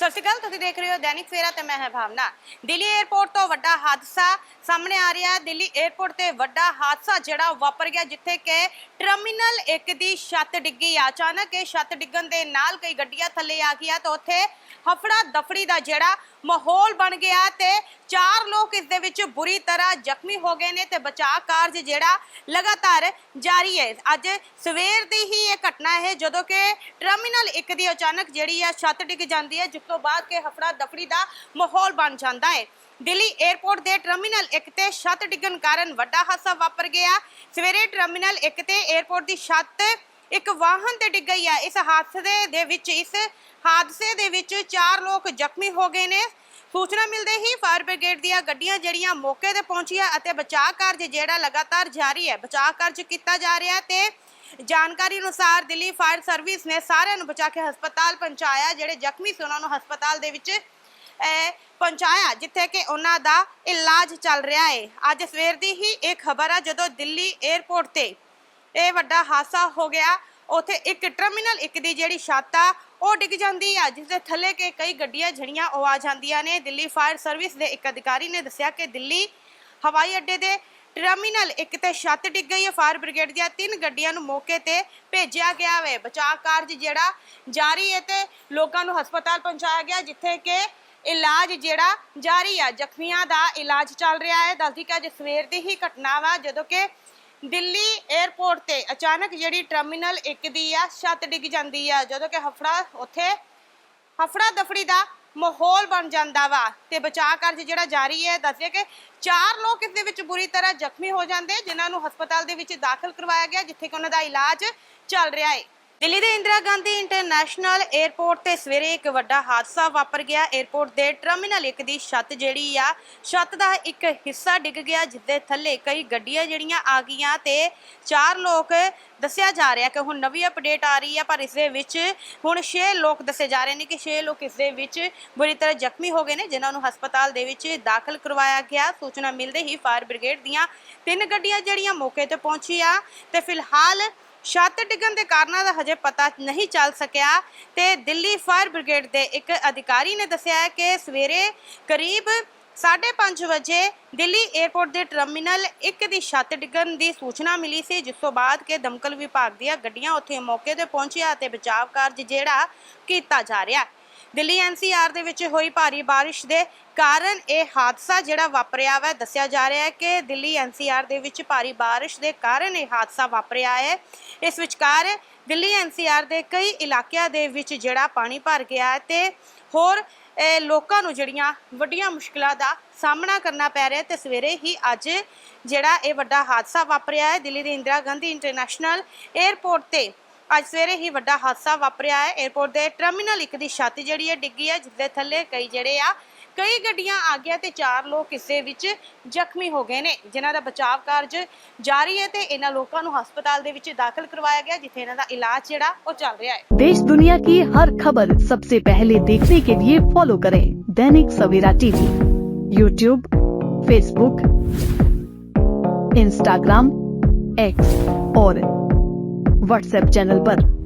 ਸਤਿ ਸ਼੍ਰੀ ਅਕਾਲ, ਤੁਸੀਂ ਦੇਖ ਰਹੇ ਹੋ ਦੈਨਿਕ ਸਵੇਰਾ ਤੇ ਮੈਂ ਹਾਂ ਭਾਵਨਾ। ਦਿੱਲੀ 에ਅਰਪੋਰਟ ਤੋਂ ਵੱਡਾ ਹਾਦਸਾ ਸਾਹਮਣੇ ਆ ਰਿਹਾ ਹੈ। ਦਿੱਲੀ 에ਅਰਪੋਰਟ ਤੇ ਵੱਡਾ ਹਾਦਸਾ ਜਿਹੜਾ ਵਾਪਰ ਗਿਆ ਜਿੱਥੇ ਕਿ ਟਰਮੀਨਲ 1 ਦੀ ਛੱਤ ਡਿੱਗੀ। ਅਚਾਨਕ ਇਹ ਛੱਤ ਡਿੱਗਣ ਦੇ ਨਾਲ ਕਈ ਗੱਡੀਆਂ ਥੱਲੇ ਆ ਗਈਆਂ ਤਾਂ ਉੱਥੇ ਹਫੜਾ ਦਫੜੀ ਦਾ ਜਿਹੜਾ ਮਾਹੌਲ ਬਣ ਗਿਆ ਤੇ ਚਾਰ ਲੋਕ ਇਸ ਦੇ ਵਿੱਚ ਬੁਰੀ ਤਰ੍ਹਾਂ ਜ਼ਖਮੀ ਹੋ ਗਏ ਨੇ ਤੇ ਬਚਾਅ ਕਾਰਜ ਜਿਹੜਾ ਲਗਾਤਾਰ ਜਾਰੀ ਹੈ। ਅੱਜ ਸਵੇਰ ਦੀ ਹੀ ਇਹ ਘਟਨਾ ਹੈ, ਜਦੋਂ ਕਿ ਟਰਮੀਨਲ 1 ਦੀ ਅਚਾਨਕ ਜਿਹੜੀ ਹੈ ਛੱਤ ਡਿੱਗ ਜਾਂਦੀ ਹੈ, ਜਿਸ ਤੋਂ ਬਾਅਦ ਕਿ ਹਫੜਾ ਦਫੜੀ ਦਾ ਮਾਹੌਲ ਬਣ ਜਾਂਦਾ ਹੈ। ਦਿੱਲੀ 에ਅਰਪੋਰਟ ਦੇ ਟਰਮੀਨਲ 1 ਤੇ ਛੱਤ ਡਿੱਗਣ ਕਾਰਨ ਵੱਡਾ ਹਾਦਸਾ ਵਾਪਰ ਗਿਆ। ਸਵੇਰੇ ਟਰਮੀਨਲ 1 ਤੇ 에ਅਰਪੋਰਟ ਦੀ ਛੱਤ ਇੱਕ ਵਾਹਨ ਤੇ ਡਿੱਗ ਗਈ ਹੈ ਇਸ ਹਾਦਸੇ ਦੇ ਵਿੱਚ, ਇਸ ਹਾਦਸੇ ਦੇ ਵਿੱਚ ਚਾਰ ਲੋਕ ਜ਼ਖਮੀ ਹੋ ਗਏ ਨੇ। ਸੂਚਨਾ ਮਿਲਦੇ ਹੀ ਫਾਇਰ ਬ੍ਰਿਗੇਡ ਦੀਆਂ ਗੱਡੀਆਂ ਜਿਹੜੀਆਂ ਮੌਕੇ ਤੇ ਪਹੁੰਚੀਆਂ ਅਤੇ ਬਚਾਅ ਕਾਰਜ ਜਿਹੜਾ ਲਗਾਤਾਰ ਜਾਰੀ ਹੈ, ਬਚਾਅ ਕਾਰਜ ਕੀਤਾ ਜਾ ਰਿਹਾ ਹੈ ਤੇ ਜਾਣਕਾਰੀ ਅਨੁਸਾਰ ਦਿੱਲੀ ਫਾਇਰ ਸਰਵਿਸ ਨੇ ਸਾਰਿਆਂ ਨੂੰ ਬਚਾ ਕੇ ਹਸਪਤਾਲ ਪਹੁੰਚਾਇਆ, ਜਿਹੜੇ ਜ਼ਖਮੀ ਸੀ ਉਹਨਾਂ ਨੂੰ ਹਸਪਤਾਲ ਦੇ ਵਿੱਚ ਪਹੁੰਚਾਇਆ, ਜਿੱਥੇ ਕਿ ਉਹਨਾਂ ਦਾ ਇਲਾਜ ਚੱਲ ਰਿਹਾ ਹੈ। ਅੱਜ ਸਵੇਰ ਦੀ ਹੀ ਇਹ ਖਬਰ ਆ, ਜਦੋਂ ਦਿੱਲੀ 에ਅਰਪੋਰਟ ਤੇ ਇਹ ਵੱਡਾ ਹਾਦਸਾ ਹੋ ਗਿਆ। ਉਥੇ ਇੱਕ ਟਰਮੀਨਲ ਇੱਕ ਦੀ ਜਿਹੜੀ ਛੱਤ ਆ, ਉਹ ਡਿੱਗ ਜਾਂਦੀ ਆ ਜਿਸ ਦੇ ਥੱਲੇ ਕੇ ਕਈ ਗੱਡੀਆਂ ਜਿਹੜੀਆਂ ਉਹ ਆ ਜਾਂਦੀਆਂ ਨੇ। ਦਿੱਲੀ ਫਾਇਰ ਸਰਵਿਸ ਦੇ ਇੱਕ ਅਧਿਕਾਰੀ ਨੇ ਦੱਸਿਆ ਕਿ ਦਿੱਲੀ ਹਵਾਈ ਅੱਡੇ ਦੇ ਟਰਮੀਨਲ ਇੱਕ ਤੇ ਛੱਤ ਡਿੱਗ ਗਈ ਹੈ। ਫਾਇਰ ਬ੍ਰਿਗੇਡ ਦੀਆਂ ਤਿੰਨ ਗੱਡੀਆਂ ਨੂੰ ਮੌਕੇ ਤੇ ਭੇਜਿਆ ਗਿਆ ਵੇ। ਬਚਾਅ ਕਾਰਜ ਜਿਹੜਾ ਜਾਰੀ ਹੈ ਤੇ ਲੋਕਾਂ ਨੂੰ ਹਸਪਤਾਲ ਪਹੁੰਚਾਇਆ ਗਿਆ, ਜਿੱਥੇ ਕਿ ਇਲਾਜ ਜਿਹੜਾ ਜਾਰੀ ਆ। ਜ਼ਖਮੀਆਂ ਦਾ ਇਲਾਜ ਚੱਲ ਰਿਹਾ ਹੈ। ਦੱਸਦੀ ਕਿ ਅੱਜ ਸਵੇਰ ਦੀ ਹੀ ਘਟਨਾ ਵਾ, ਜਦੋਂ ਕਿ ਦਿੱਲੀ 에ਅਰਪੋਰਟ ਤੇ ਅਚਾਨਕ ਜਿਹੜੀ ਟਰਮੀਨਲ 1 ਦੀ ਆ, ਛੱਤ ਡਿੱਗ ਜਾਂਦੀ ਆ, ਜਦੋਂ ਕਿ ਹਫੜਾ ਉੱਥੇ ਹਫੜਾ ਦਫੜੀ ਦਾ ਮਾਹੌਲ ਬਣ ਜਾਂਦਾ ਵਾ ਤੇ ਬਚਾਅ ਕਾਰਜ ਜਿਹੜਾ ਜਾਰੀ ਹੈ ਦੱਸਿਆ ਕਿ ਚਾਰ ਲੋਕ ਇਸ ਦੇ ਵਿੱਚ ਬੁਰੀ ਤਰ੍ਹਾਂ ਜ਼ਖਮੀ ਹੋ ਜਾਂਦੇ, ਜਿਨ੍ਹਾਂ ਨੂੰ ਹਸਪਤਾਲ ਦੇ ਵਿੱਚ ਦਾਖਲ ਕਰਵਾਇਆ ਗਿਆ, ਜਿੱਥੇ ਕਿ ਉਹਨਾਂ ਦਾ ਇਲਾਜ ਚੱਲ ਰਿਹਾ ਹੈ। ਦਿੱਲੀ ਦੇ ਇੰਦਰਾ ਗਾਂਧੀ ਇੰਟਰਨੈਸ਼ਨਲ 에ਅਰਪੋਰਟ ਤੇ ਸਵੇਰੇ ਇੱਕ ਵੱਡਾ ਹਾਦਸਾ ਵਾਪਰ ਗਿਆ। 에ਅਰਪੋਰਟ ਦੇ ਟਰਮੀਨਲ 1 ਦੀ ਛੱਤ ਜਿਹੜੀ ਆ, ਛੱਤ ਦਾ ਇੱਕ ਹਿੱਸਾ ਡਿੱਗ ਗਿਆ, ਜਿਸਦੇ ਥੱਲੇ ਕਈ ਗੱਡੀਆਂ ਜਿਹੜੀਆਂ ਆ ਗਈਆਂ ਤੇ ਚਾਰ ਲੋਕ ਦੱਸਿਆ ਜਾ ਰਿਹਾ ਕਿ ਹੁਣ ਨਵੀਂ ਅਪਡੇਟ ਆ ਰਹੀ ਹੈ ਪਰ ਇਸ ਦੇ ਵਿੱਚ ਹੁਣ 6 ਲੋਕ ਦੱਸੇ ਜਾ ਰਹੇ ਨੇ ਕਿ 6 ਲੋਕ ਇਸ ਦੇ ਵਿੱਚ ਬੁਰੀ ਤਰ੍ਹਾਂ ਜ਼ਖਮੀ ਹੋ ਗਏ ਨੇ, ਜਿਨ੍ਹਾਂ ਨੂੰ ਹਸਪਤਾਲ ਦੇ ਵਿੱਚ ਦਾਖਲ ਕਰਵਾਇਆ ਗਿਆ। ਸੂਚਨਾ ਮਿਲਦੇ ਹੀ ਫਾਇਰ ਬ੍ਰਿਗੇਡ ਦੀਆਂ ਤਿੰਨ ਗੱਡੀਆਂ ਜਿਹੜੀਆਂ ਮੌਕੇ ਤੇ ਪਹੁੰਚੀਆਂ ਤੇ ਫਿਲਹਾਲ ਛੱਤ ਡਿੱਗਣ ਦੇ ਕਾਰਨਾਂ ਦਾ ਹਜੇ ਪਤਾ ਨਹੀਂ ਚੱਲ ਸਕਿਆ ਤੇ ਦਿੱਲੀ ਫਾਇਰ ਬ੍ਰਿਗੇਡ ਦੇ ਇੱਕ ਅਧਿਕਾਰੀ ਨੇ ਦੱਸਿਆ ਹੈ ਕਿ ਸਵੇਰੇ ਕਰੀਬ 5:30 ਵਜੇ ਦਿੱਲੀ 에ਅਰਪੋਰਟ ਦੇ ਟਰਮੀਨਲ 1 ਦੀ ਛੱਤ ਡਿੱਗਣ ਦੀ ਸੂਚਨਾ ਮਿਲੀ ਸੀ, ਜਿਸ ਤੋਂ ਬਾਅਦ ਕਿ ਦਮਕਲ ਵਿਭਾਗ ਦੀਆਂ ਗੱਡੀਆਂ ਉੱਥੇ ਮੌਕੇ ਤੇ ਪਹੁੰਚੀਆਂ ਤੇ ਬਚਾਅ ਕਾਰਜ ਜਿਹੜਾ ਕੀਤਾ ਜਾ ਰਿਹਾ ਦਿੱਲੀ ਐਨਸੀਆਰ ਦੇ ਵਿੱਚ ਹੋਈ ਭਾਰੀ ਬਾਰਿਸ਼ ਦੇ ਕਾਰਨ ਇਹ ਹਾਦਸਾ ਜਿਹੜਾ ਵਾਪਰਿਆ ਵਾ, ਦੱਸਿਆ ਜਾ ਰਿਹਾ ਹੈ ਕਿ ਦਿੱਲੀ ਐਨਸੀਆਰ ਦੇ ਵਿੱਚ ਭਾਰੀ ਬਾਰਿਸ਼ ਦੇ ਕਾਰਨ ਇਹ ਹਾਦਸਾ ਵਾਪਰਿਆ ਹੈ। ਇਸ ਵਿਚਕਾਰ ਦਿੱਲੀ ਐਨਸੀਆਰ ਦੇ ਕਈ ਇਲਾਕਿਆਂ ਦੇ ਵਿੱਚ ਜਿਹੜਾ ਪਾਣੀ ਭਰ ਗਿਆ ਹੈ ਤੇ ਹੋਰ ਲੋਕਾਂ ਨੂੰ ਜਿਹੜੀਆਂ ਵੱਡੀਆਂ ਮੁਸ਼ਕਲਾਂ ਦਾ ਸਾਹਮਣਾ ਕਰਨਾ ਪੈ ਰਿਹਾ ਤੇ ਸਵੇਰੇ ਹੀ ਅੱਜ ਜਿਹੜਾ ਇਹ ਵੱਡਾ ਹਾਦਸਾ ਵਾਪਰਿਆ ਹੈ। ਦਿੱਲੀ ਦੇ ਇੰਦਰਾ ਗਾਂਧੀ ਇੰਟਰਨੈਸ਼ਨਲ 에ਅਰਪੋਰਟ ਤੇ ਅੱਜ ਸਵੇਰੇ ਹੀ ਵੱਡਾ ਹਾਦਸਾ ਵਾਪਰਿਆ ਹੈ। 에어ਪੋਰਟ ਦੇ ਟਰਮੀਨਲ 1 ਦੀ ਛਾਤੀ ਜਿਹੜੀ ਹੈ ਡਿੱਗੀ ਹੈ ਜਿਸ ਥੱਲੇ ਕਈ ਜਿਹੜੇ ਆ, ਕਈ ਗੱਡੀਆਂ ਆ ਗਿਆ ਤੇ ਚਾਰ ਲੋਕ ਇਸੇ ਵਿੱਚ ਜ਼ਖਮੀ ਹੋ ਗਏ ਨੇ, ਜਿਨ੍ਹਾਂ ਦਾ ਬਚਾਅ ਕਾਰਜ ਜਾਰੀ ਹੈ ਤੇ ਇਹਨਾਂ ਲੋਕਾਂ ਨੂੰ ਹਸਪਤਾਲ ਦੇ ਵਿੱਚ ਦਾਖਲ ਕਰਵਾਇਆ ਗਿਆ, ਜਿੱਥੇ ਇਹਨਾਂ ਦਾ ਇਲਾਜ ਜਿਹੜਾ ਉਹ ਚੱਲ ਰਿਹਾ ਹੈ। देश दुनिया की हर खबर सबसे ਪਹਿਲੇ देखने के लिए ਫੋਲੋ ਕਰੇ Dainik Savera TV YouTube Facebook Instagram X और व्हाट्सएप चैनल पर।